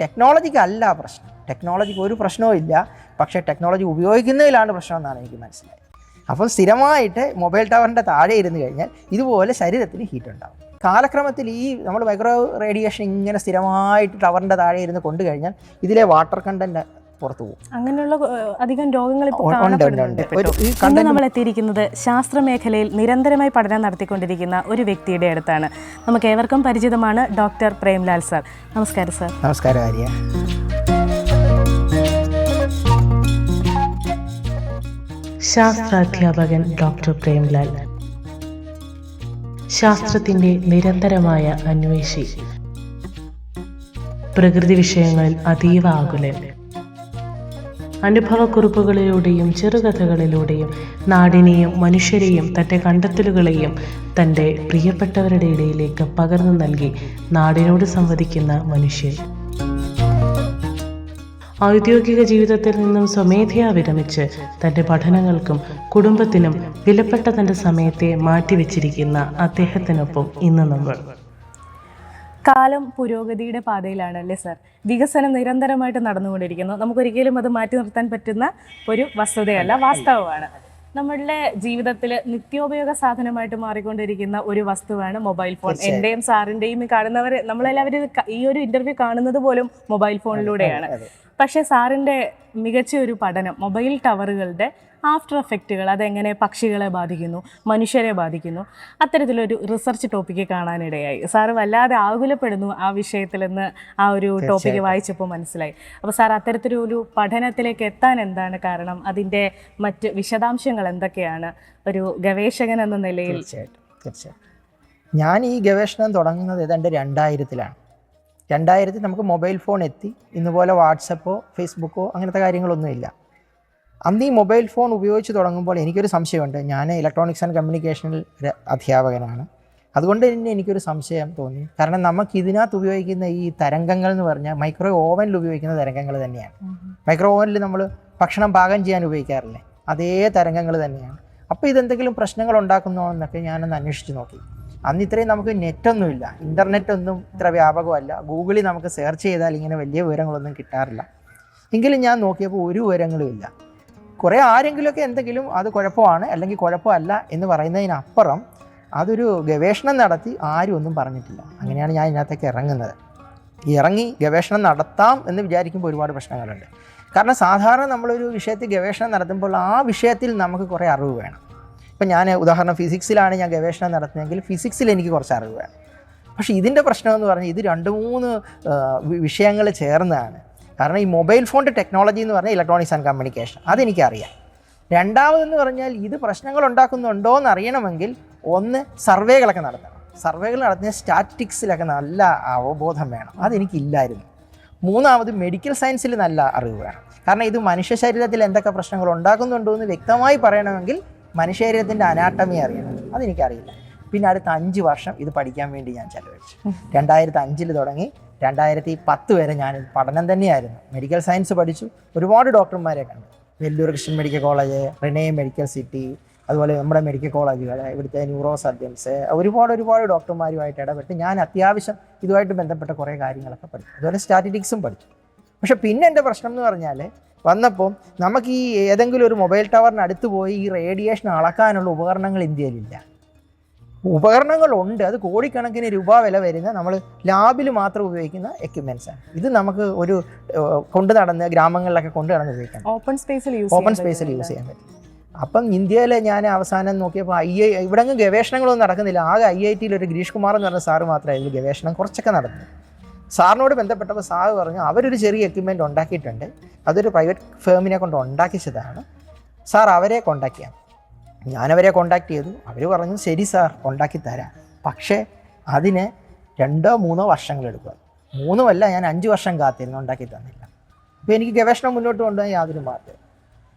ടെക്നോളജിക്ക് അല്ല പ്രശ്നം. ടെക്നോളജിക്ക് ഒരു പ്രശ്നവും ഇല്ല. പക്ഷേ ടെക്നോളജി ഉപയോഗിക്കുന്നതിലാണ് പ്രശ്നം എന്നാണ് എനിക്ക് മനസ്സിലായത്. അപ്പോൾ സ്ഥിരമായിട്ട് മൊബൈൽ ടവറിന്റെ താഴെ ഇരുന്ന് കഴിഞ്ഞാൽ ഇതുപോലെ ശരീരത്തിന് ഹീറ്റ് ഉണ്ടാകും കാലക്രമത്തിൽ ഈ നമ്മൾ മൈക്രോ റേഡിയേഷൻ ഇങ്ങനെ സ്ഥിരമായിട്ട് ടവറിന്റെ താഴെ ഇരുന്ന് കൊണ്ടു കഴിഞ്ഞാൽ ഇതിലെ വാട്ടർ കണ്ടന്റ് പുറത്തു പോകും. അങ്ങനെയുള്ള അധികം രോഗങ്ങൾ ഇപ്പോൾ ഇന്ന് നമ്മൾ എത്തിയിരിക്കുന്നത് ശാസ്ത്ര മേഖലയിൽ നിരന്തരമായി പഠനം നടത്തിക്കൊണ്ടിരിക്കുന്ന ഒരു വ്യക്തിയുടെ അടുത്താണ്. നമുക്ക് ഏവർക്കും പരിചിതമാണ് ഡോക്ടർ പ്രേംലാൽ സാർ. നമസ്കാരം സാർ. നമസ്കാരം ആര്യ. ശാസ്ത്രാധ്യാപകൻ ഡോക്ടർ പ്രേംലാൽ. ശാസ്ത്രത്തിന്റെ നിരന്തരമായ അന്വേഷി. പ്രകൃതി വിഷയങ്ങളിൽ അതീവ ആകുലൻ. അനുഭവക്കുറിപ്പുകളിലൂടെയും ചെറുകഥകളിലൂടെയും നാടിനെയും മനുഷ്യരെയും തന്റെ കണ്ടെത്തലുകളെയും തന്റെ പ്രിയപ്പെട്ടവരുടെ ഇടയിലേക്ക് പകർന്നു നൽകി നാടിനോട് സംവദിക്കുന്ന മനുഷ്യൻ. ഔദ്യോഗിക ജീവിതത്തിൽ നിന്നും സ്വമേധയാ വിരമിച്ച് തന്റെ പഠനങ്ങൾക്കും കുടുംബത്തിനും വിലപ്പെട്ട തന്റെ സമയത്തെ മാറ്റിവെച്ചിരിക്കുന്ന അദ്ദേഹത്തിനൊപ്പം ഇന്ന് നമ്മൾ കാലം പുരോഗതിയുടെ പാതയിലാണ് അല്ലേ സർ? വികസനം നിരന്തരമായിട്ട് നടന്നുകൊണ്ടിരിക്കുന്നു. നമുക്കൊരിക്കലും അത് മാറ്റി നിർത്താൻ പറ്റുന്ന ഒരു വസ്തുതയല്ല വാസ്തവമാണ്. നമ്മളുടെ ജീവിതത്തിൽ നിത്യോപയോഗ സാധനമായിട്ട് മാറിക്കൊണ്ടിരിക്കുന്ന ഒരു വസ്തുവാണ് മൊബൈൽ ഫോൺ. എന്റെയും സാറിന്റെയും കാണുന്നവർ നമ്മളെല്ലാവരും ഈ ഒരു ഇന്റർവ്യൂ കാണുന്നത് പോലും മൊബൈൽ ഫോണിലൂടെയാണ്. പക്ഷേ സാറിന്റെ മികച്ച ഒരു പഠനം മൊബൈൽ ടവറുകളുടെ ആഫ്റ്റർ എഫക്റ്റുകൾ അതെങ്ങനെ പക്ഷികളെ ബാധിക്കുന്നു മനുഷ്യരെ ബാധിക്കുന്നു അത്തരത്തിലൊരു റിസർച്ച് ടോപ്പിക്ക് കാണാനിടയായി. സാറ് വല്ലാതെ ആകുലപ്പെടുന്നു ആ വിഷയത്തിലെന്ന് ആ ഒരു ടോപ്പിക്ക് വായിച്ചപ്പോൾ മനസ്സിലായി. അപ്പോൾ സാർ അത്തരത്തിലൊരു പഠനത്തിലേക്ക് എത്താൻ എന്താണ് കാരണം? അതിന്റെ മറ്റ് വിശദാംശങ്ങൾ എന്തൊക്കെയാണ്? ഒരു ഗവേഷകൻ എന്ന നിലയിൽ തീർച്ചയായിട്ടും തീർച്ചയായിട്ടും. ഞാൻ ഈ ഗവേഷണം തുടങ്ങുന്നത് ഏതാണ്ട് രണ്ടായിരത്തിലാണ്. രണ്ടായിരത്തിൽ നമുക്ക് മൊബൈൽ ഫോൺ എത്തി. ഇന്നുപോലെ വാട്സപ്പോ ഫേസ്ബുക്കോ അങ്ങനത്തെ കാര്യങ്ങളൊന്നുമില്ല. അന്ന് ഈ മൊബൈൽ ഫോൺ ഉപയോഗിച്ച് തുടങ്ങുമ്പോൾ എനിക്കൊരു സംശയമുണ്ട്. ഞാൻ ഇലക്ട്രോണിക്സ് ആൻഡ് കമ്മ്യൂണിക്കേഷനിൽ അധ്യാപകനാണ്. അതുകൊണ്ട് തന്നെ എനിക്കൊരു സംശയം തോന്നി. കാരണം നമുക്ക് ഇതിനകത്ത് ഉപയോഗിക്കുന്ന ഈ തരംഗങ്ങൾ എന്ന് പറഞ്ഞാൽ മൈക്രോ ഓവനിൽ ഉപയോഗിക്കുന്ന തരംഗങ്ങൾ തന്നെയാണ്. മൈക്രോ ഓവനിൽ നമ്മൾ ഭക്ഷണം പാകം ചെയ്യാൻ ഉപയോഗിക്കാറില്ലേ? അതേ തരംഗങ്ങൾ തന്നെയാണ്. അപ്പോൾ ഇതെന്തെങ്കിലും പ്രശ്നങ്ങൾ ഉണ്ടാക്കുന്നോ എന്നൊക്കെ ഞാനൊന്ന് അന്വേഷിച്ച് നോക്കി. അന്ന് ഇത്രയും നമുക്ക് നെറ്റൊന്നുമില്ല. ഇന്റർനെറ്റ് ഒന്നും ഇത്ര വ്യാപകമല്ല. ഗൂഗിളിൽ നമുക്ക് സെർച്ച് ചെയ്താൽ ഇങ്ങനെ വലിയ വിവരങ്ങളൊന്നും കിട്ടാറില്ല. എങ്കിലും ഞാൻ നോക്കിയപ്പോൾ ഒരു വിവരങ്ങളും ഇല്ല. കുറേ ആരെങ്കിലുമൊക്കെ എന്തെങ്കിലും അത് കുഴപ്പമാണ് അല്ലെങ്കിൽ കുഴപ്പമല്ല എന്ന് പറയുന്നതിനപ്പുറം അതൊരു ഗവേഷണം നടത്തി ആരും ഒന്നും പറഞ്ഞിട്ടില്ല. അങ്ങനെയാണ് ഞാൻ ഇതിനകത്തേക്ക് ഇറങ്ങുന്നത്. ഇറങ്ങി ഗവേഷണം നടത്താം എന്ന് വിചാരിക്കുമ്പോൾ ഒരുപാട് പ്രശ്നങ്ങളുണ്ട്. കാരണം സാധാരണ നമ്മളൊരു വിഷയത്തിൽ ഗവേഷണം നടത്തുമ്പോൾ ആ വിഷയത്തിൽ നമുക്ക് കുറേ അറിവ് വേണം. ഇപ്പം ഞാൻ ഉദാഹരണം ഫിസിക്സിലാണ് ഞാൻ ഗവേഷണം നടത്തുന്നതെങ്കിൽ ഫിസിക്സിൽ എനിക്ക് കുറച്ച് അറിവ് വേണം. പക്ഷേ ഇതിന്റെ പ്രശ്നം എന്ന് പറഞ്ഞാൽ ഇത് രണ്ട് മൂന്ന് വിഷയങ്ങൾ ചേർന്നതാണ്. കാരണം ഈ മൊബൈൽ ഫോണിന്റെ ടെക്നോളജി എന്ന് പറഞ്ഞാൽ ഇലക്ട്രോണിക്സ് ആൻഡ് കമ്മ്യൂണിക്കേഷൻ. അതെനിക്കറിയാം. രണ്ടാമതെന്ന് പറഞ്ഞാൽ ഇത് പ്രശ്നങ്ങൾ ഉണ്ടാക്കുന്നുണ്ടോ എന്ന് അറിയണമെങ്കിൽ ഒന്ന് സർവേകളൊക്കെ നടത്തണം. സർവേകൾ നടത്തുന്ന സ്റ്റാറ്റിക്സിലൊക്കെ നല്ല അവബോധം വേണം. അതെനിക്കില്ലായിരുന്നു. മൂന്നാമത് മെഡിക്കൽ സയൻസിൽ നല്ല അറിവ് വേണം. കാരണം ഇത് മനുഷ്യ ശരീരത്തിൽ എന്തൊക്കെ പ്രശ്നങ്ങൾ ഉണ്ടാക്കുന്നുണ്ടോ എന്ന് വ്യക്തമായി പറയണമെങ്കിൽ മനുഷ്യ ശരീരത്തിന്റെ അനാട്ടമി അറിയണം. അതെനിക്കറിയില്ല. പിന്നെ അടുത്ത അഞ്ച് വർഷം ഇത് പഠിക്കാൻ വേണ്ടി ഞാൻ ചെലവഴിച്ചു. രണ്ടായിരത്തി അഞ്ചിൽ തുടങ്ങി രണ്ടായിരത്തി പത്ത് വരെ ഞാൻ പഠനം തന്നെയായിരുന്നു. മെഡിക്കൽ സയൻസ് പഠിച്ചു. ഒരുപാട് ഡോക്ടർമാരെ കണ്ടു. Vellore Christian medical college Renai medical city അതുപോലെ നമ്മുടെ മെഡിക്കൽ കോളേജുകൾ ഇവിടുത്തെ ന്യൂറോ സർജൻസ് ഒരുപാട് ഒരുപാട് ഡോക്ടർമാരുമായിട്ട് ഇടപെട്ട് ഞാൻ അത്യാവശ്യം ഇതുമായിട്ട് ബന്ധപ്പെട്ട കുറേ കാര്യങ്ങളൊക്കെ പഠിച്ചു. അതുപോലെ സ്റ്റാറ്റിറ്റിക്സും പഠിച്ചു. പക്ഷെ പിന്നെ എന്റെ പ്രശ്നം എന്ന് പറഞ്ഞാൽ വന്നപ്പോൾ നമുക്ക് ഈ ഏതെങ്കിലും ഒരു മൊബൈൽ ടവറിന് അടുത്ത് പോയി ഈ റേഡിയേഷൻ അളക്കാനുള്ള ഉപകരണങ്ങൾ ഇന്ത്യയിലില്ല. ഉപകരണങ്ങളുണ്ട്. അത് കോടിക്കണക്കിന് രൂപ വില വരുന്ന നമ്മൾ ലാബിൽ മാത്രം ഉപയോഗിക്കുന്ന എക്യുപ്മെൻസാണ് ആണ്. ഇത് നമുക്ക് ഒരു കൊണ്ടു നടന്ന് ഗ്രാമങ്ങളിലൊക്കെ കൊണ്ടു നടന്ന് ഉപയോഗിക്കാം. ഓപ്പൺ സ്പേസിൽ യൂസ് ഓപ്പൺ സ്പേസിൽ യൂസ് ചെയ്യാൻ പറ്റും. അപ്പം ഇന്ത്യയിലെ ഞാൻ അവസാനം നോക്കിയപ്പോൾ ഐ ഐ ഇവിടെ ഗവേഷണങ്ങളൊന്നും നടക്കുന്നില്ല. ആകെ ഐ ഐ ടിയിൽ ഒരു ഗിരീഷ് കുമാർ എന്ന് പറഞ്ഞ സാറ് മാത്രമേ ഇതിൽ ഗവേഷണം കുറച്ചൊക്കെ നടന്നു സാറിനോട് ബന്ധപ്പെട്ടപ്പോൾ സാറ് പറഞ്ഞു അവരൊരു ചെറിയ എക്യുപ്മെന്റ് ഉണ്ടാക്കിയിട്ടുണ്ട്. അതൊരു പ്രൈവറ്റ് ഫേമിനെ കൊണ്ട് ഉണ്ടാക്കിച്ചതാണ് സാർ അവരെ കോണ്ടാക്ട് ചെയ്യാം. ഞാനവരെ കോണ്ടാക്ട് ചെയ്തു. അവർ പറഞ്ഞു ശരി സാർ ഉണ്ടാക്കി തരാം. പക്ഷേ അതിന് രണ്ടോ മൂന്നോ വർഷങ്ങളെടുക്കുക മൂന്നുമല്ല ഞാൻ അഞ്ച് വർഷം കാത്തിരുന്നു ഉണ്ടാക്കി തന്നില്ല. അപ്പോൾ എനിക്ക് ഗവേഷണം മുന്നോട്ട് കൊണ്ടുപോയി യാതൊരു മാറ്റം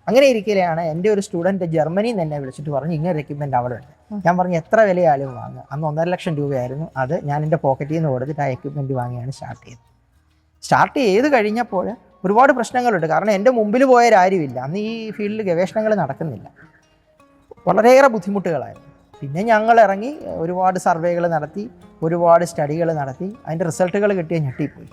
അങ്ങനെ ഇരിക്കലെയാണ് എന്റെ ഒരു സ്റ്റുഡന്റ് ജർമ്മനിയിൽ നിന്ന് എന്നെ വിളിച്ചിട്ട് പറഞ്ഞു ഇങ്ങനെ എക്യുപ്മെന്റ് അവിടെ ഉണ്ട്. ഞാൻ പറഞ്ഞു എത്ര വിലയാലും വാങ്ങുക? അന്ന് ഒന്നര ലക്ഷം രൂപയായിരുന്നു. അത് ഞാൻ എന്റെ പോക്കറ്റിൽ നിന്ന് കൊടുത്തിട്ട് ആ എക്യുപ്മെന്റ് വാങ്ങിയാണ് സ്റ്റാർട്ട് ചെയ്തത്. സ്റ്റാർട്ട് ചെയ്ത് കഴിഞ്ഞപ്പോൾ ഒരുപാട് പ്രശ്നങ്ങളുണ്ട്. കാരണം എന്റെ മുമ്പിൽ പോയവരാരുമില്ല അന്ന് ഈ ഫീൽഡിൽ ഗവേഷണങ്ങൾ നടക്കുന്നില്ല. വളരെയേറെ ബുദ്ധിമുട്ടുകളായിരുന്നു. പിന്നെ ഞങ്ങൾ ഇറങ്ങി ഒരുപാട് സർവേകൾ നടത്തി ഒരുപാട് സ്റ്റഡികൾ നടത്തി അതിന്റെ റിസൾട്ടുകൾ കിട്ടിയ ഞെട്ടിപ്പോയി.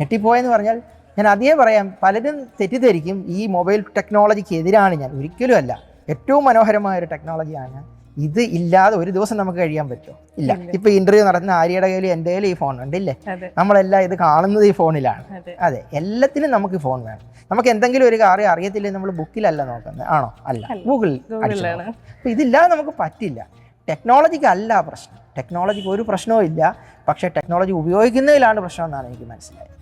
ഞെട്ടിപ്പോയെന്ന് പറഞ്ഞാൽ ഞാൻ അതേ പറയാം പലരും തെറ്റിദ്ധരിക്കും ഈ മൊബൈൽ ടെക്നോളജിക്ക് എതിരാണ് ഞാൻ. ഒരിക്കലും അല്ല. ഏറ്റവും മനോഹരമായ ഒരു ടെക്നോളജിയാണ് ഇത് ഇല്ലാതെ ഒരു ദിവസം നമുക്ക് കഴിയാൻ പറ്റുമോ? ഇല്ല. ഇപ്പൊ ഇന്റർവ്യൂ നടത്തുന്ന ആര്യയുടെ കയ്യിൽ എന്റെ കയ്യിൽ ഈ ഫോൺ ഉണ്ട് ഇല്ലേ? നമ്മളെല്ലാം ഇത് കാണുന്നത് ഈ ഫോണിലാണ് അതെ. എല്ലാത്തിനും നമുക്ക് ഫോൺ വേണം. നമുക്ക് എന്തെങ്കിലും ഒരു കാര്യം അറിയത്തില്ലേ നമ്മൾ ബുക്കിലല്ല നോക്കുന്നത്? ആണോ? അല്ല. ഗൂഗിളിൽ അപ്പൊ ഇതില്ലാതെ നമുക്ക് പറ്റില്ല. ടെക്നോളജിക്ക് അല്ല പ്രശ്നം. ടെക്നോളജിക്ക് ഒരു പ്രശ്നവും ഇല്ല. പക്ഷേ ടെക്നോളജി ഉപയോഗിക്കുന്നതിലാണ് പ്രശ്നം എന്നാണ് എനിക്ക് മനസ്സിലായത്.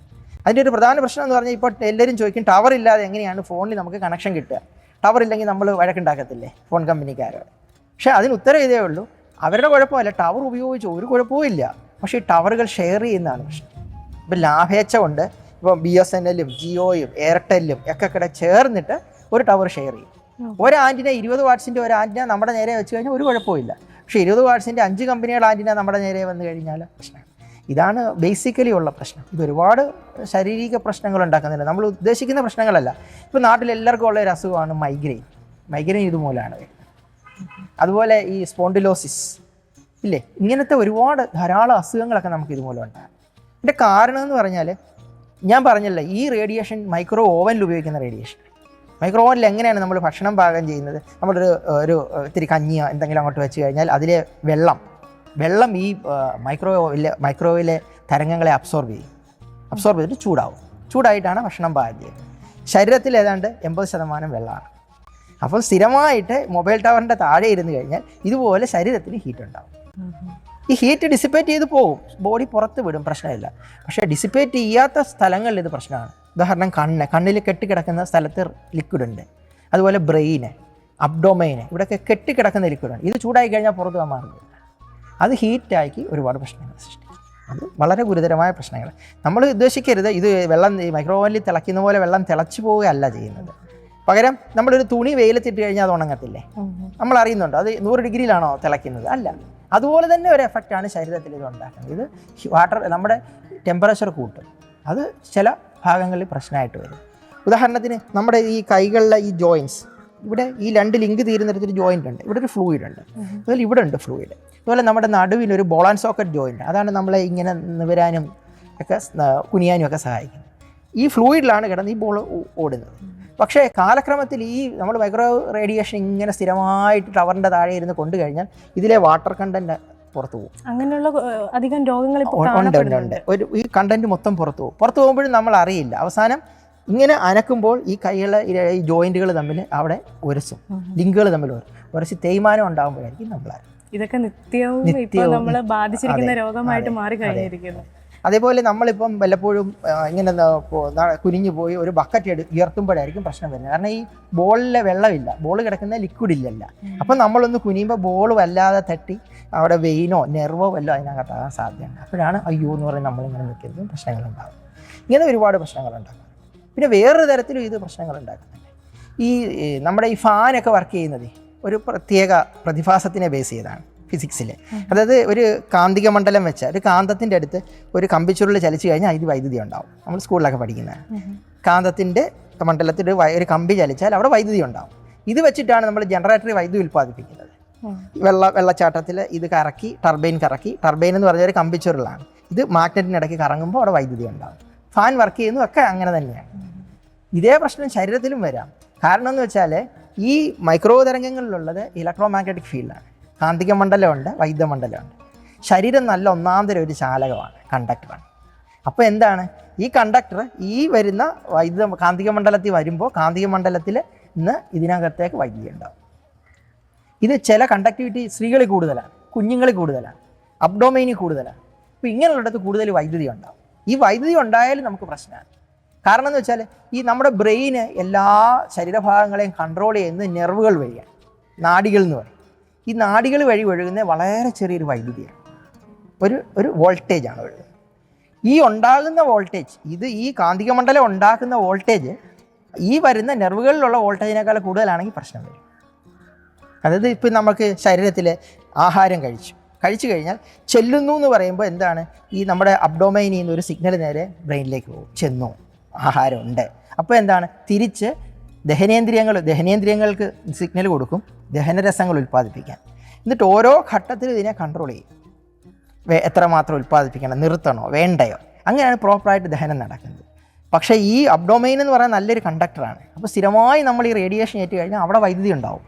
അതിന്റെ ഒരു പ്രധാന പ്രശ്നം എന്ന് പറഞ്ഞാൽ ഇപ്പോൾ എല്ലാവരും ചോദിക്കും ടവർ ഇല്ലാതെ എങ്ങനെയാണ് ഫോണിൽ നമുക്ക് കണക്ഷൻ കിട്ടുക? ടവർ ഇല്ലെങ്കിൽ നമ്മൾ വഴക്കുണ്ടാക്കത്തില്ലേ? ഫോൺ കമ്പനിക്കാരോട് പക്ഷേ അതിന് ഉത്തരം ഇതേ ഉള്ളൂ. അവരുടെ കുഴപ്പമല്ല. ടവർ ഉപയോഗിച്ച് ഒരു കുഴപ്പവും ഇല്ല. പക്ഷേ ഈ ടവറുകൾ ഷെയർ ചെയ്യുന്നതാണ് പ്രശ്നം. ഇപ്പം ലാഭേച്ഛ കൊണ്ട് ഇപ്പം ബി എസ് എൻ എല്ലും ജിയോയും എയർടെല്ലും ഒക്കെ കൂടെ ചേർന്നിട്ട് ഒരു ടവർ ഷെയർ ചെയ്യും. ഒരു ആന്റിന ഇരുപത് വാട്ട്സിന്റെ ഒരു ആന്റിന നമ്മുടെ നേരെ വെച്ച് കഴിഞ്ഞാൽ ഒരു കുഴപ്പമില്ല പക്ഷേ ഇരുപത് വാട്ട്സിന്റെ അഞ്ച് കമ്പനികളുടെ ആന്റിന നമ്മുടെ നേരെ വന്നു കഴിഞ്ഞാൽ പ്രശ്നം. ഇതാണ് ബേസിക്കലി ഉള്ള പ്രശ്നം. ഇത് ഒരുപാട് ശാരീരിക പ്രശ്നങ്ങൾ ഉണ്ടാക്കുന്നില്ല നമ്മൾ ഉദ്ദേശിക്കുന്ന പ്രശ്നങ്ങളല്ല. ഇപ്പോൾ നാട്ടിൽ എല്ലാവർക്കും ഉള്ള ഒരു അസുഖമാണ് മൈഗ്രെയിൻ മൈഗ്രെയിൻ ഇതുമൂലമാണ് അതുപോലെ ഈ സ്പോണ്ടിലോസിസ് ഇല്ലേ? ഇങ്ങനത്തെ ഒരുപാട് ധാരാളം അസുഖങ്ങളൊക്കെ നമുക്ക് ഇതുപോലെ ഉണ്ട്. ഇതിന്റെ കാരണം എന്ന് പറഞ്ഞാൽ ഞാൻ പറഞ്ഞല്ലേ ഈ റേഡിയേഷൻ മൈക്രോ ഓവനിൽ ഉപയോഗിക്കുന്ന റേഡിയേഷൻ മൈക്രോ ഓവനിൽ എങ്ങനെയാണ് നമ്മൾ ഭക്ഷണം പാകം ചെയ്യുന്നത്? നമ്മളൊരു ഒരു ഇത്തിരി കഞ്ഞിയോ എന്തെങ്കിലും അങ്ങോട്ട് വെച്ച് കഴിഞ്ഞാൽ അതിലെ വെള്ളം വെള്ളം ഈ മൈക്രോവേവിലെ മൈക്രോവേവിലെ തരംഗങ്ങളെ അബ്സോർബ് ചെയ്യും. അബ്സോർബ് ചെയ്തിട്ട് ചൂടാവും. ചൂടായിട്ടാണ് ഭക്ഷണം പാകം ചെയ്യുന്നത്. ശരീരത്തിൽ ഏതാണ്ട് എൺപത് ശതമാനം വെള്ളമാണ്. അപ്പോൾ സ്ഥിരമായിട്ട് മൊബൈൽ ടവറിന്റെ താഴെ ഇരുന്ന് കഴിഞ്ഞാൽ ഇതുപോലെ ശരീരത്തിന് ഹീറ്റ് ഉണ്ടാവും. ഈ ഹീറ്റ് ഡിസിപ്പേറ്റ് ചെയ്ത് പോകും. ബോഡി പുറത്ത് വിടും. പ്രശ്നമില്ല. പക്ഷേ ഡിസിപ്പേറ്റ് ചെയ്യാത്ത സ്ഥലങ്ങളിൽ ഇത് പ്രശ്നമാണ്. ഉദാഹരണം കണ്ണ്. കണ്ണിൽ കെട്ടിക്കിടക്കുന്ന സ്ഥലത്ത് ലിക്വിഡ് ഉണ്ട്. അതുപോലെ ബ്രെയിന് അബ്ഡോമൈന് ഇവിടെയൊക്കെ കെട്ടിക്കിടക്കുന്ന ലിക്വിഡാണ് ഇത് ചൂടായി കഴിഞ്ഞാൽ പുറത്ത് പോകാൻ മാറുന്നില്ല അത് ഹീറ്റാക്കി ഒരുപാട് പ്രശ്നങ്ങൾ സൃഷ്ടിക്കും. അത് വളരെ ഗുരുതരമായ പ്രശ്നങ്ങൾ നമ്മൾ ഉദ്ദേശിക്കരുത് ഇത് വെള്ളം മൈക്രോവേവിൽ തിളയ്ക്കുന്ന പോലെ വെള്ളം തിളച്ചു പോവുകയല്ല ചെയ്യുന്നത്. പകരം നമ്മളൊരു തുണി വെയിലത്തിട്ട് കഴിഞ്ഞാൽ അത് ഉണങ്ങത്തില്ലേ? നമ്മൾ അറിയുന്നുണ്ട് അത് നൂറ് ഡിഗ്രിയിലാണോ തിളയ്ക്കുന്നത്? അല്ല. അതുപോലെ തന്നെ ഒരു എഫക്റ്റാണ് ശരീരത്തിൽ ഇത് ഉണ്ടാക്കുന്നത്. ഇത് വാട്ടർ നമ്മുടെ ടെമ്പറേച്ചർ കൂട്ടും. അത് ചില ഭാഗങ്ങളിൽ പ്രശ്നമായിട്ട് വരും. ഉദാഹരണത്തിന് നമ്മുടെ ഈ കൈകളിലെ ഈ ജോയിൻസ് ഇവിടെ ഈ രണ്ട് ലിങ്ക് തീരുന്നിടത്തൊരു ജോയിന്റ് ഉണ്ട്. ഇവിടെ ഒരു ഫ്ലൂയിഡ് ഉണ്ട്. അതുപോലെ ഇവിടെ ഉണ്ട് ഫ്ലൂയിഡ് അതുപോലെ നമ്മുടെ നടുവിൽ ഒരു ബോൾ ആൻഡ് സോക്കറ്റ് ജോയിന്റ് അതാണ് നമ്മളെ ഇങ്ങനെ നിവരാനും ഒക്കെ കുനിയാനും ഒക്കെ സഹായിക്കുന്നത്. ഈ ഫ്ലൂയിഡിലാണ് കിടന്ന് ഈ ബോൾ ഓടുന്നത്. പക്ഷേ കാലക്രമത്തിൽ ഈ നമ്മൾ മൈക്രോ റേഡിയേഷൻ ഇങ്ങനെ സ്ഥിരമായിട്ട് ടവറിന്റെ താഴെ ഇരുന്ന് കൊണ്ടു കഴിഞ്ഞാൽ ഇതിലെ വാട്ടർ കണ്ടന്റ് പുറത്തു പോകും. അങ്ങനെയുള്ള അധികം രോഗങ്ങൾ ഉണ്ട് ഉണ്ട് ഉണ്ട്. ഒരു ഈ കണ്ടന്റ് മൊത്തം പുറത്തു പോകും. പുറത്തു പോകുമ്പോഴും നമ്മൾ അറിയില്ല. അവസാനം ഇങ്ങനെ അനക്കുമ്പോൾ ഈ കൈകളെ ഈ ജോയിന്റുകൾ തമ്മിൽ അവിടെ ഉരസും. ലിങ്കുകൾ തമ്മിൽ ഉര- ഉരച്ച് തേയ്മാനം ഉണ്ടാകുമ്പോഴായിരിക്കും നമ്മൾ ഇതൊക്കെ നിത്യവും ഇപ്പോൾ നമ്മൾ ബാധിച്ചിരിക്കുന്ന രോഗമായിട്ട് മാറി കഴിഞ്ഞിരിക്കുന്നു അതേപോലെ നമ്മളിപ്പം വല്ലപ്പോഴും ഇങ്ങനെ കുനിഞ്ഞു പോയി ഒരു ബക്കറ്റ് എടു ഉയർത്തുമ്പോഴായിരിക്കും പ്രശ്നം വരുന്നത്. കാരണം ഈ ബോളിലെ വെള്ളമില്ല. ബോൾ കിടക്കുന്ന ലിക്വിഡ് ഇല്ലല്ല. അപ്പം നമ്മളൊന്ന് കുനിയുമ്പോൾ ബോൾ വല്ലാതെ തട്ടി അവിടെ വെയിനോ നെർവോ വല്ലോ അതിനകത്താകാൻ സാധ്യതയുണ്ട്. അപ്പോഴാണ് അയ്യോ എന്ന് പറഞ്ഞ് നമ്മളിങ്ങനെ നിൽക്കുന്നത് പ്രശ്നങ്ങളുണ്ടാകും ഇങ്ങനെ ഒരുപാട് പ്രശ്നങ്ങളുണ്ടാകും. പിന്നെ വേറൊരു തരത്തിലും ഇത് പ്രശ്നങ്ങളുണ്ടാക്കുന്നുണ്ട്. ഉണ്ടാക്കും ഈ നമ്മുടെ ഈ ഫാനൊക്കെ വർക്ക് ചെയ്യുന്നത് ഒരു പ്രത്യേക പ്രതിഭാസത്തിനെ ബേസ് ചെയ്താണ്. ഫിസിക്സിൽ അതായത് ഒരു കാന്തിക മണ്ഡലം വെച്ച ഒരു കാന്തത്തിന്റെ അടുത്ത് ഒരു കമ്പിച്ചുരുൾ ചലിച്ചു കഴിഞ്ഞാൽ അതിന് വൈദ്യുതി ഉണ്ടാവും. നമ്മൾ സ്കൂളിലൊക്കെ പഠിക്കുന്നത് കാന്തത്തിന്റെ മണ്ഡലത്തിൽ ഒരു കമ്പി ചലിച്ചാൽ അവിടെ വൈദ്യുതി ഉണ്ടാവും. ഇത് വെച്ചിട്ടാണ് നമ്മൾ ജനറേറ്ററി വൈദ്യുതി ഉൽപ്പാദിപ്പിക്കുന്നത്. വെള്ള വെള്ളച്ചാട്ടത്തിൽ ഇത് കറക്കി ടർബൈൻ കറക്കി ടർബൈൻ എന്ന് പറഞ്ഞാൽ ഒരു കമ്പിച്ചുരുളാണ്. ഇത് മാഗ്നറ്റിനിടയ്ക്ക് കറങ്ങുമ്പോൾ അവിടെ വൈദ്യുതി ഉണ്ടാവും. ഫാൻ വർക്ക് ചെയ്യുന്നു ഒക്കെ അങ്ങനെ തന്നെയാണ്. ഇതേ പ്രശ്നം ശരീരത്തിലും വരാം. കാരണം എന്ന് വെച്ചാൽ ഈ മൈക്രോ തരംഗങ്ങളിലുള്ളത് ഇലക്ട്രോ മാഗ്നറ്റിക് ഫീൽഡാണ്. കാന്തിക മണ്ഡലമുണ്ട് വൈദ്യമണ്ഡലമുണ്ട്. ശരീരം നല്ല ഒന്നാന്തരം ഒരു ചാലകമാണ് കണ്ടക്ടറാണ് അപ്പോൾ എന്താണ്? ഈ കണ്ടക്ടർ ഈ വരുന്ന വൈദ്യുത കാന്തിക മണ്ഡലത്തിൽ വരുമ്പോൾ കാന്തിക മണ്ഡലത്തിൽ നിന്ന് ഇതിനകത്തേക്ക് വൈദ്യുതി ഉണ്ടാവും. ഇത് ചില കണ്ടക്ടിവിറ്റി സ്ത്രീകളിൽ കൂടുതലാണ് കുഞ്ഞുങ്ങളിൽ കൂടുതലാണ് അബ്ഡോമൈനിൽ കൂടുതലാണ്. അപ്പോൾ ഇങ്ങനെയുള്ളിടത്ത് കൂടുതൽ വൈദ്യുതി ഉണ്ടാവും. ഈ വൈദ്യുതി ഉണ്ടായാലും നമുക്ക് പ്രശ്നമാണ്. കാരണം എന്ന് വെച്ചാൽ ഈ നമ്മുടെ ബ്രെയിന് എല്ലാ ശരീരഭാഗങ്ങളെയും കൺട്രോൾ ചെയ്യുന്ന നെർവുകൾ വഴിയാണ് നാടികൾ എന്ന് പറയും. ഈ നാടികൾ വഴി ഒഴുകുന്ന വളരെ ചെറിയൊരു വൈദ്യുതിയാണ്. ഒരു ഒരു വോൾട്ടേജാണ് ഒഴുകുന്നത് ഈ ഉണ്ടാകുന്ന വോൾട്ടേജ് ഇത് ഈ കാന്തിക മണ്ഡലം ഉണ്ടാക്കുന്ന വോൾട്ടേജ് ഈ വരുന്ന നെർവുകളിലുള്ള വോൾട്ടേജിനേക്കാൾ കൂടുതലാണെങ്കിൽ പ്രശ്നം വരും. അതായത് ഇപ്പം നമുക്ക് ശരീരത്തിൽ ആഹാരം കഴിച്ചു. കഴിച്ചു കഴിഞ്ഞാൽ ചെല്ലുന്നു എന്ന് പറയുമ്പോൾ എന്താണ്? ഈ നമ്മുടെ അബ്ഡോമൈനിൽ നിന്ന് ഒരു സിഗ്നൽ നേരെ ബ്രെയിനിലേക്ക് പോകും. ചെന്നു. ആഹാരമുണ്ട്. അപ്പോൾ എന്താണ്? തിരിച്ച് ദഹനേന്ദ്രിയങ്ങൾ ദഹനേന്ദ്രിയങ്ങൾക്ക് സിഗ്നൽ കൊടുക്കും ദഹനരസങ്ങൾ ഉൽപ്പാദിപ്പിക്കാൻ. എന്നിട്ട് ഓരോ ഘട്ടത്തിലും ഇതിനെ കൺട്രോൾ ചെയ്യും. എത്രമാത്രം ഉൽപ്പാദിപ്പിക്കണം നിർത്തണോ വേണ്ടയോ. അങ്ങനെയാണ് പ്രോപ്പറായിട്ട് ദഹനം നടക്കുന്നത്. പക്ഷേ ഈ അബ്ഡോമൈൻ എന്ന് പറയുന്നത് നല്ലൊരു കണ്ടക്ടറാണ് അപ്പോൾ സ്ഥിരമായി നമ്മൾ ഈ റേഡിയേഷൻ ഏറ്റ് കഴിഞ്ഞാൽ അവിടെ വൈദ്യുതി ഉണ്ടാവും.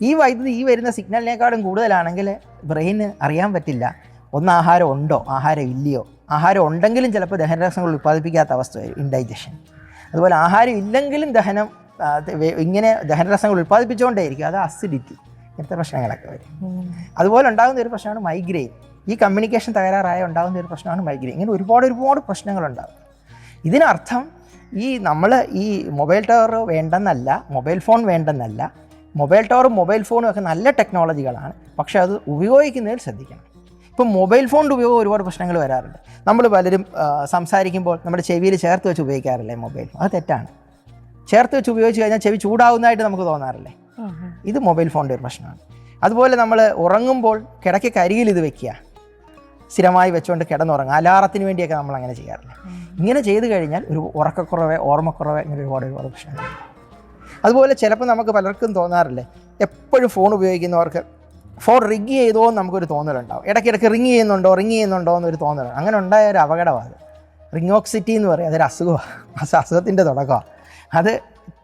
ഈ വൈദ്യുതി ഈ വരുന്ന സിഗ്നലിനേക്കാളും കൂടുതലാണെങ്കിൽ ബ്രെയിന് അറിയാൻ പറ്റില്ല. ഒന്ന് ആഹാരം ഉണ്ടോ ആഹാരം ഇല്ലയോ. ആഹാരം ഉണ്ടെങ്കിലും ചിലപ്പോൾ ദഹനരസങ്ങൾ ഉൽപ്പാദിപ്പിക്കാത്ത അവസ്ഥ വരും ഇൻഡൈജഷൻ അതുപോലെ ആഹാരം ഇല്ലെങ്കിലും ദഹനം ഇങ്ങനെ ദഹനരസങ്ങൾ ഉൽപ്പാദിപ്പിച്ചുകൊണ്ടേയിരിക്കും. അത് അസിഡിറ്റി ഇങ്ങനത്തെ പ്രശ്നങ്ങളൊക്കെ വരും. അതുപോലെ ഉണ്ടാകുന്ന ഒരു പ്രശ്നമാണ് മൈഗ്രെയിൻ ഈ കമ്മ്യൂണിക്കേഷൻ തകരാറായ ഉണ്ടാകുന്ന ഒരു പ്രശ്നമാണ് മൈഗ്രെയിൻ ഇങ്ങനെ ഒരുപാട് ഒരുപാട് പ്രശ്നങ്ങളുണ്ടാകും. ഇതിനർത്ഥം ഈ നമ്മൾ ഈ മൊബൈൽ ടവർ വേണ്ടെന്നല്ല മൊബൈൽ ഫോൺ വേണ്ടെന്നല്ല മൊബൈൽ ടവറും മൊബൈൽ ഫോണും ഒക്കെ നല്ല ടെക്നോളജികളാണ് പക്ഷേ അത് ഉപയോഗിക്കുന്നതിൽ ശ്രദ്ധിക്കണം. ഇപ്പം മൊബൈൽ ഫോണിന്റെ ഉപയോഗം ഒരുപാട് പ്രശ്നങ്ങൾ വരാറുണ്ട്. നമ്മൾ പലരും സംസാരിക്കുമ്പോൾ നമ്മുടെ ചെവിയിൽ ചേർത്ത് വെച്ച് ഉപയോഗിക്കാറില്ലേ മൊബൈൽ ഫോൺ അത് തെറ്റാണ്. ചേർത്ത് വെച്ച് ഉപയോഗിച്ച് കഴിഞ്ഞാൽ ചെവി ചൂടാവുന്നതായിട്ട് നമുക്ക് തോന്നാറില്ലേ? ഇത് മൊബൈൽ ഫോണിന്റെ ഒരു പ്രശ്നമാണ്. അതുപോലെ നമ്മൾ ഉറങ്ങുമ്പോൾ കിടക്ക് കരിയിൽ ഇത് വെക്കുക. സ്ഥിരമായി വെച്ചുകൊണ്ട് കിടന്നുറങ്ങുക. അലാറത്തിന് വേണ്ടിയൊക്കെ നമ്മൾ അങ്ങനെ ചെയ്യാറില്ല? ഇങ്ങനെ ചെയ്തു കഴിഞ്ഞാൽ ഒരു ഉറക്കക്കുറവ് ഓർമ്മക്കുറവ് ഇങ്ങനെ ഒരുപാട് ഒരുപാട് പ്രശ്നങ്ങൾ അതുപോലെ ചിലപ്പോൾ നമുക്ക് പലർക്കും തോന്നാറില്ലേ? എപ്പോഴും ഫോൺ ഉപയോഗിക്കുന്നവർക്ക് ഫോൺ റിങ് ചെയ്തോ എന്ന് നമുക്കൊരു തോന്നലുണ്ടാവും. ഇടയ്ക്കിടയ്ക്ക് റിങ് ചെയ്യുന്നുണ്ടോ റിങ് ചെയ്യുന്നുണ്ടോ എന്നൊരു തോന്നലുണ്ട്. അങ്ങനെ ഉണ്ടായ ഒരു അപകടമാണ് റിങ് ഓക്സിറ്റി എന്ന് പറയും. അതൊരു അസുഖമാണ്. അസുഖത്തിന്റെ തുടക്കമാണ്. അത്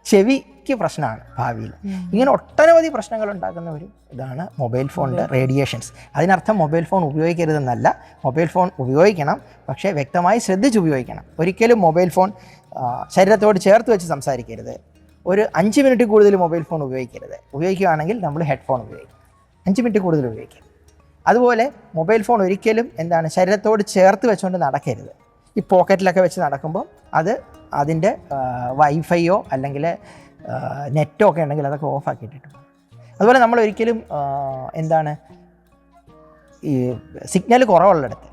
ചെവിക്ക് പ്രശ്നമാണ് ഭാവിയിൽ. ഇങ്ങനെ ഒട്ടനവധി പ്രശ്നങ്ങൾ ഉണ്ടാക്കുന്ന ഒരു ഇതാണ് മൊബൈൽ ഫോണിന്റെ റേഡിയേഷൻസ്. അതിനർത്ഥം മൊബൈൽ ഫോൺ ഉപയോഗിക്കരുതെന്നല്ല മൊബൈൽ ഫോൺ ഉപയോഗിക്കണം പക്ഷേ വ്യക്തമായി ശ്രദ്ധിച്ച് ഉപയോഗിക്കണം. ഒരിക്കലും മൊബൈൽ ഫോൺ ശരീരത്തോട് ചേർത്ത് വെച്ച് സംസാരിക്കരുത്. ഒരു അഞ്ച് മിനിറ്റ് കൂടുതൽ മൊബൈൽ ഫോൺ ഉപയോഗിക്കരുത്. ഉപയോഗിക്കുകയാണെങ്കിൽ നമ്മൾ ഹെഡ്ഫോൺ ഉപയോഗിക്കും. അഞ്ച് മിനിറ്റ് കൂടുതൽ ഉപയോഗിക്കും. അതുപോലെ മൊബൈൽ ഫോൺ ഒരിക്കലും എന്താണ് ശരീരത്തോട് ചേർത്ത് വെച്ചുകൊണ്ട് നടക്കരുത്. ഈ പോക്കറ്റിലൊക്കെ വെച്ച് നടക്കുമ്പോൾ അത് അതിന്റെ വൈഫൈയോ അല്ലെങ്കിൽ നെറ്റോ ഒക്കെ ഉണ്ടെങ്കിൽ അതൊക്കെ ഓഫ് പോകും. അതുപോലെ നമ്മൾ ഒരിക്കലും എന്താണ് ഈ സിഗ്നൽ കുറവുള്ളിടത്ത്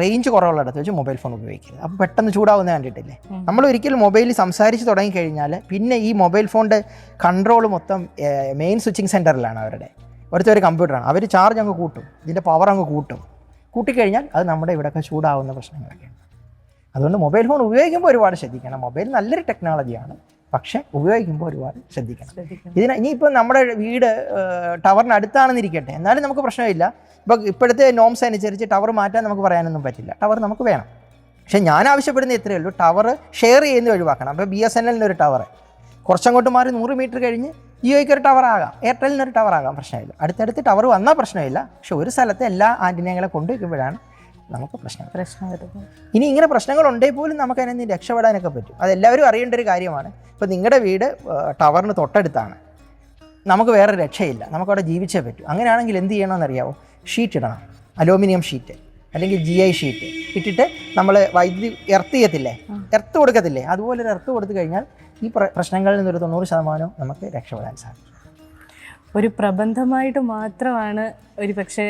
റേഞ്ച് കുറവുള്ളിടത്ത് വെച്ച് മൊബൈൽ ഫോൺ ഉപയോഗിക്കരുത്. അപ്പോൾ പെട്ടെന്ന് ചൂടാവുന്ന കണ്ടിട്ടില്ലേ? നമ്മൾ ഒരിക്കലും മൊബൈലിൽ സംസാരിച്ച് തുടങ്ങിക്കഴിഞ്ഞാൽ പിന്നെ ഈ മൊബൈൽ ഫോണിന്റെ കൺട്രോൾ മൊത്തം മെയിൻ സ്വിച്ചിങ് സെന്ററിലാണ് അവരുടെ. ഒരുത്തെ ഒരു കമ്പ്യൂട്ടറാണ് അവർ ചാർജ് അങ്ങ് കൂട്ടും. ഇതിന്റെ പവർ അങ്ങ് കൂട്ടും. കൂട്ടിക്കഴിഞ്ഞാൽ അത് നമ്മുടെ ഇവിടെയൊക്കെ ചൂടാവുന്ന പ്രശ്നങ്ങളൊക്കെ ഉണ്ട് അതുകൊണ്ട് മൊബൈൽ ഫോൺ ഉപയോഗിക്കുമ്പോൾ ഒരുപാട് ശ്രദ്ധിക്കണം. മൊബൈൽ നല്ലൊരു ടെക്നോളജിയാണ് പക്ഷേ ഉപയോഗിക്കുമ്പോൾ ഒരുപാട് ശ്രദ്ധിക്കണം. ഇതിന് ഇനിയിപ്പോൾ നമ്മുടെ വീട് ടവറിന് അടുത്താണെന്നിരിക്കട്ടെ എന്നാലും നമുക്ക് പ്രശ്നമില്ല. ഇപ്പോൾ ഇപ്പോഴത്തെ നോംസ് അനുസരിച്ച് ടവർ മാറ്റാൻ നമുക്ക് പറയാനൊന്നും പറ്റില്ല. ടവർ നമുക്ക് വേണം. പക്ഷേ ഞാൻ ആവശ്യപ്പെടുന്ന ഇത്രയേ ഉള്ളൂ. ടവർ ഷെയർ ചെയ്യുന്നത് ഒഴിവാക്കണം. അപ്പോൾ ബി എസ് എൻ എല്ലിന്റെ ഒരു ടവർ കുറച്ചങ്ങോട്ട് മാറി നൂറ് മീറ്റർ കഴിഞ്ഞ് ജിയോയ്ക്ക് ഒരു ടവർ ആകാം. എയർടെലിന് ഒരു ടവർ ആകാം. പ്രശ്നമില്ല. അടുത്തടുത്ത് ടവർ വന്നാൽ പ്രശ്നമില്ല. പക്ഷേ ഒരു സ്ഥലത്ത് എല്ലാ ആന്റിനകളെ കൊണ്ടുവയ്ക്കുമ്പോഴാണ് നമുക്ക് പ്രശ്നം പ്രശ്നം ഇനി ഇങ്ങനെ പ്രശ്നങ്ങൾ ഉണ്ടെങ്കിൽ പോലും നമുക്ക് അതിനെ രക്ഷപ്പെടാനൊക്കെ പറ്റും. അതെല്ലാവരും അറിയേണ്ട ഒരു കാര്യമാണ്. ഇപ്പോൾ നിങ്ങളുടെ വീട് ടവറിന് തൊട്ടടുത്താണ്. നമുക്ക് വേറെ രക്ഷയില്ല. നമുക്കവിടെ ജീവിച്ചേ പറ്റൂ. അങ്ങനെയാണെങ്കിൽ എന്ത് ചെയ്യണമെന്ന് അറിയാമോ ഷീറ്റ് ഇടണം. അലൂമിനിയം ഷീറ്റ് അല്ലെങ്കിൽ ജി ഐ ഷീറ്റ് ഇട്ടിട്ട് നമ്മൾ വൈദ്യുതി എർത്ത് ചെയ്യത്തില്ലേ? എർത്ത് കൊടുക്കത്തില്ലേ? അതുപോലെ ഒരു എർത്ത് കൊടുത്തു കഴിഞ്ഞാൽ ഈ പ്ര- പ്രശ്നങ്ങളിൽ നിന്നൊരു തൊണ്ണൂറ് ശതമാനവും നമുക്ക് രക്ഷപ്പെടാൻ സാധിക്കും. ഒരു പ്രബന്ധമായിട്ട് മാത്രമാണ് ഒരു പക്ഷേ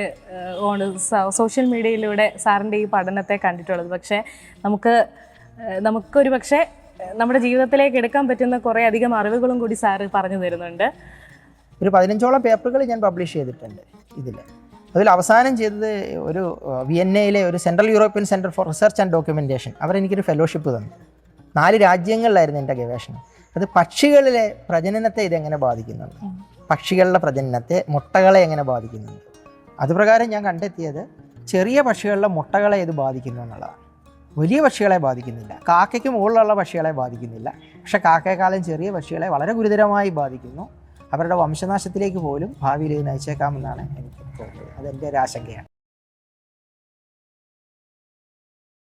സോഷ്യൽ മീഡിയയിലൂടെ സാറിന്റെ ഈ പഠനത്തെ കണ്ടിട്ടുള്ളത്. പക്ഷേ നമുക്ക് നമുക്കൊരു പക്ഷേ നമ്മുടെ ജീവിതത്തിലേക്ക് എടുക്കാൻ പറ്റുന്ന കുറേ അധികം അറിവുകളും കൂടി സാറ് പറഞ്ഞു തരുന്നുണ്ട്. ഒരു പതിനഞ്ചോളം പേപ്പറുകൾ ഞാൻ പബ്ലിഷ് ചെയ്തിട്ടുണ്ട് ഇതിൽ അതിൽ അവസാനം ചെയ്തത് ഒരു വി എൻ എയിലെ ഒരു central European centre for research and documentation അവരെനിക്കൊരു fellowship തന്നു. നാല് രാജ്യങ്ങളിലായിരുന്നു എന്റെ ഗവേഷണം. അത് പക്ഷികളിലെ പ്രജനനത്തെ ഇതെങ്ങനെ ബാധിക്കുന്നുണ്ട്? പക്ഷികളുടെ പ്രജനനത്തെ മുട്ടകളെ എങ്ങനെ ബാധിക്കുന്നുണ്ട്? അതുപ്രകാരം ഞാൻ കണ്ടെത്തിയത് ചെറിയ പക്ഷികളുടെ മുട്ടകളെ ഇത് ബാധിക്കുന്നു എന്നുള്ളതാണ്. വലിയ പക്ഷികളെ ബാധിക്കുന്നില്ല. കാക്കയ്ക്ക് മുകളിലുള്ള പക്ഷികളെ ബാധിക്കുന്നില്ല. പക്ഷേ കാക്കയെക്കാളും ചെറിയ പക്ഷികളെ വളരെ ഗുരുതരമായി ബാധിക്കുന്നു. അവരുടെ വംശനാശത്തിലേക്ക് പോലും ഭാവിയിൽ നയിച്ചേക്കാമെന്നാണ് എനിക്ക് തോന്നുന്നത്. അതെന്റെ ഒരു ആശങ്കയാണ്